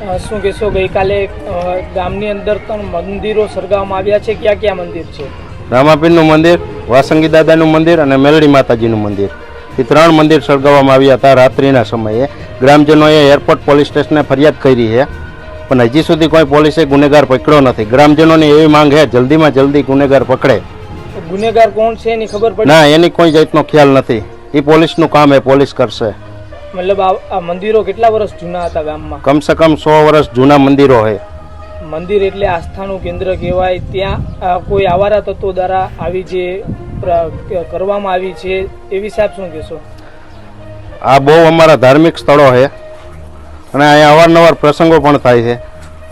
શું કહેશો ગઈકાલે ગામની અંદર ત્રણ મંદિરો સળગાવવામાં આવ્યા છે. ક્યાં ક્યાં મંદિર છે? રામાપીરનું મંદિર વાસંગી દાદાનું મંદિર અને મેલડી માતાજીનું મંદિર. એ ત્રણ મંદિર સળગાવવામાં આવ્યા હતા રાત્રિના સમયે. ગ્રામજનોએ એરપોર્ટ પોલીસ સ્ટેશને ફરિયાદ કરી છે. પણ હજી સુધી કોઈ પોલીસે ગુનેગાર પકડ્યો નથી. ગ્રામજનોની એવી માંગ છે જલ્દીમાં જલ્દી ગુનેગાર પકડે. ગુનેગાર કોણ છે એની ખબર ના એની કોઈ જાતનો ખ્યાલ નથી. એ પોલીસનું કામ એ પોલીસ કરશે. મતલબ આ આ મંદિરો કેટલા વર્ષ જૂના હતા ગામમાં? કમસે કમ સો વર્ષ જૂના મંદિરો છે મંદિર એટલે આસ્થાનું કેન્દ્ર કહેવાય. ત્યાં કોઈ આવારા તત્વો દ્વારા આવી જે કરવામાં આવી છે એ વિશે આપ શું કહેશો? આ બહુ અમારા ધાર્મિક સ્થળો છે અને અહીંયા અવારનવાર પ્રસંગો પણ થાય છે.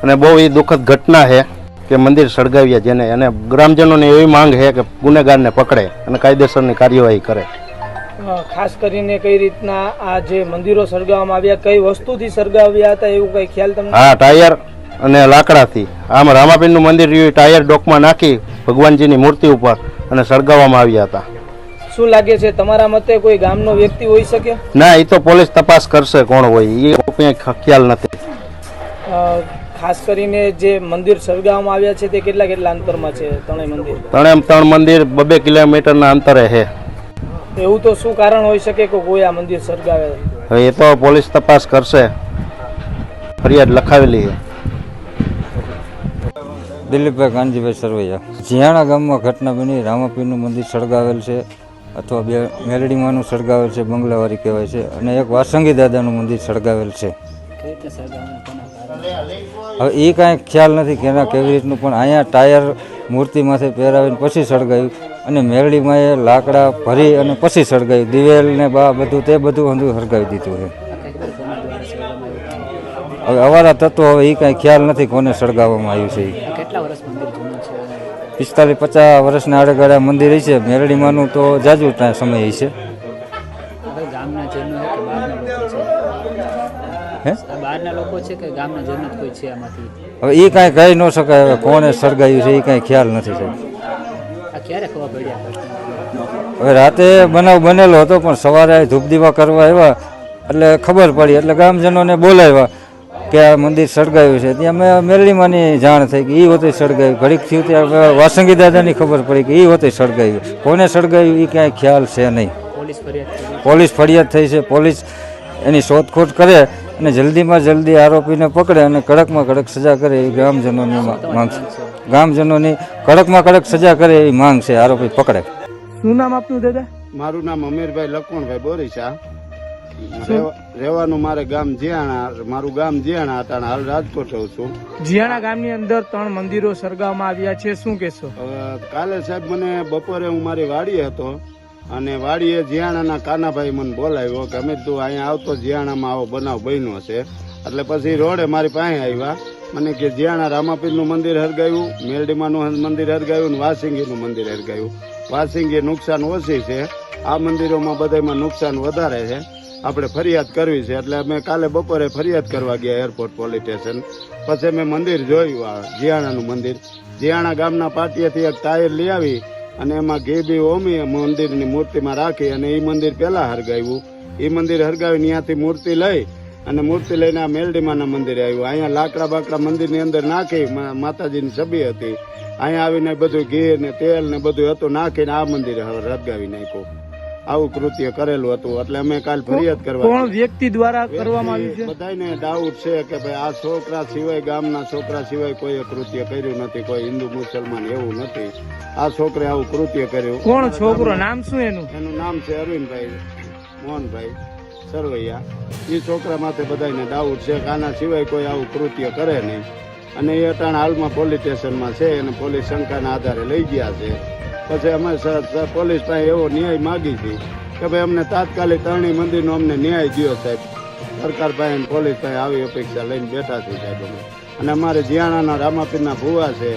અને બહુ એ દુઃખદ ઘટના છે કે મંદિર સળગાવ્યા જેને. અને ગ્રામજનોની એવી માંગ છે કે ગુનેગારને પકડે અને કાયદેસરની કાર્યવાહી કરે. ખાસ કરીને કઈ રીતના આ જે મંદિરો સળગાવવામાં આવ્યા કઈ વસ્તુથી સળગાવ્યા હતા એવું કઈ ખ્યાલ તમને? હા ટાયર અને લાકડાથી. આમ રામાપીરનું મંદિર રહ્યું ટાયર ડોકમાં નાખી ભગવાનજીની મૂર્તિ ઉપર અને સળગાવવામાં આવ્યા હતા. શું લાગે છે તમારા મતે કોઈ ગામનો વ્યક્તિ હોઈ શકે? ના એ તો પોલીસ તપાસ કરશે કોણ હોય એ કોઈ ખ્યાલ નથી. ખાસ કરીને જે મંદિર સળગાવવામાં આવ્યા છે તે કેટલા કેટલા અંતરમાં છે ત્રણેય મંદિર? ત્રણે ત્રણ મંદિર બબે કિલોમીટરના અંતરે છે. એવું તો શું કારણ હોઈ શકે કે કોઈ આ મંદિર સળગાવે? હવે એ તો પોલીસ તપાસ કરશે. ફરિયાદ લખાવેલી છે. દિલીપભાઈ કાનજીભાઈ સરવૈયા. જીયાણા ગામમાં ઘટના બની રામાપીરનું મંદિર સળગાવેલ છે અથવા બે મેલડીમાંનું સળગાવેલ છે બંગલાવારી કહેવાય છે. અને એક વાસંગી દાદાનું મંદિર સળગાવેલ છે. હવે એ કાંઈ ખ્યાલ નથી કે એના કેવી રીતનું પણ અહીંયા ટાયર મૂર્તિમાંથી પહેરાવીને પછી સળગાવ્યું અને મેરડીમાં એ લાકડા ભરી અને પછી સળગાવ્યું દિવેલ ને બા બધું તે બધું અંધું સળગાવી દીધું છે. હવે અવારા તત્વો હવે એ કાંઈ ખ્યાલ નથી કોને સળગાવવામાં આવ્યું છે કેટલા વર્ષ પિસ્તાલીસ પચાસ વર્ષના આડેગાળા મંદિર છે. મેરડીમાંનું તો જાજુ સમય છે. હે? બહારના લોકો છે કે ગામના જનત કોઈ છે આમાંથી? હવે એ કાંઈ કહી ન શકાય. હવે કોને સળગાવ્યું છે એ કાંઈ ખ્યાલ નથી સાહેબ. આ ક્યારે ખબર પડ્યા હવે રાતે બનાવ બનેલો હતો પણ સવારે ધૂપ દીવા કરવા આવ્યા. એટલે ખબર પડી એટલે ગામજનોને બોલાવ્યા કે આ મંદિર સળગાવ્યું છે. ત્યાં મેં મેરડીમાંની જાણ થઈ કે એ હોતે સળગાવ્યું ઘડીક થયું ત્યાં વાસંગી દાદાની ખબર પડી કે એ હોતે સળગાવ્યું કોને સળગાવ્યું એ કાંઈ ખ્યાલ છે નહીં. પોલીસ ફરિયાદ પોલીસ ફરિયાદ થઈ છે. પોલીસ એની શોધખોળ કરે. અને જલ્દીમાં જલ્દી આરોપીને પકડે અને કડકમાં કડક સજા કરે એ ગ્રામજનોની માંગ છે. ગ્રામજનોની કડકમાં કડક સજા કરે એ માંગ છે આરોપી પકડે. શું નામ આપનું દાદા? મારું નામ અમીરભાઈ લખમણભાઈ બોરીસા રહેવાનું મારે ગામ જીયાણા મારું ગામ જીયાણા હતા હાલ રાજકોટ રહું છું. જીયાણા ગામની અંદર ત્રણ મંદિરો સળગાવવામાં આવ્યા છે શું કહેશો? કાલે સાહેબ મને બપોરે હું મારી વાડીએ હતો. અને વાડીએ જીયાણાના કાનાભાઈ મને બોલાવ્યો કે અમે તું અહીંયા આવતો જીયાણામાં આવો, બનાવ બન્યો છે. એટલે પછી રોડે મારી પાસે આવ્યા. મને કે જીયાણા રામાપીરનું મંદિર હરગાયું, મેરડીમાનું મંદિર હરગાયું ને વાસિંગીનું મંદિર હરગાયું. વાસિંગી નુકસાન ઓછી છે. આ મંદિરોમાં બધામાં નુકસાન વધારે છે. આપણે ફરિયાદ કરવી છે. એટલે અમે કાલે બપોરે ફરિયાદ કરવા ગયા એરપોર્ટ પોલીસ સ્ટેશન. પછી મેં મંદિર જોયું, આ જીયાણાનું મંદિર. જીયાણા ગામના પાટિયાથી એક ટાયર લઈ આવી. અને એમાં ઘી બી ઓમી મંદિરની મૂર્તિમાં રાખી અને એ મંદિર પહેલા હરગાવ્યું. એ મંદિર હરગાવી ત્યાંથી મૂર્તિ લઈ અને મૂર્તિ લઈને આ મેલડીમાના મંદિરે આવ્યું. અહીંયા લાકડા બાકડા મંદિરની અંદર નાખી માતાજીની છબી હતી. અહીંયા આવીને બધું ઘી ને તેલ ને બધું હતું, નાખીને આ મંદિરે હરગાવી નાખ્યું. આવું કૃત્ય કરેલું હતું. એટલે અમે કાલ ફરિયાદ કરવા કોણ વ્યક્તિ દ્વારા કરવામાં આવ્યું છે? બધાને ડાઉટ છે કે ભાઈ આ છોકરા સિવાય ગામના છોકરા સિવાય કોઈ કૃત્ય કર્યું નથી કોઈ હિન્દુ મુસલમાન એવું નથી. આ છોકરે આવું કૃત્ય કર્યું. કોણ છોકરો? નામ શું એનું? એનું નામ છે અરવિંદભાઈ મોહનભાઈ સરવૈયા. એ છોકરા માથે બધાને ડાઉટ છે કે આના સિવાય કોઈ આવું કૃત્ય કરે નહીં. અને એ અટાણ હાલમાં પોલીસ સ્ટેશનમાં છે અને પોલીસ શંકાના આધારે લઈ ગયા છે. પછી અમે પોલીસ પાસે એવો ન્યાય માગી હતી કે ભાઈ અમને તાત્કાલિક ત્રણેય મંદિરનો અમને ન્યાય દ્યો સાહેબ. સરકાર પાસે પોલીસ પાસે આવી અપેક્ષા લઈને બેઠા છે સાહેબ અમે. અને અમારે જીયાણાના રામાપીરના ભુવા છે,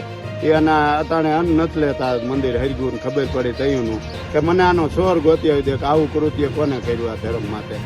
એ આના અટાણે અન્ન નથી લેતા મંદિર હરગું ખબર પડી તયુંનું કે મને આનો ચોર ગોતી દે કે આવું કૃત્ય કોને કર્યું આ ધર્મ માટે?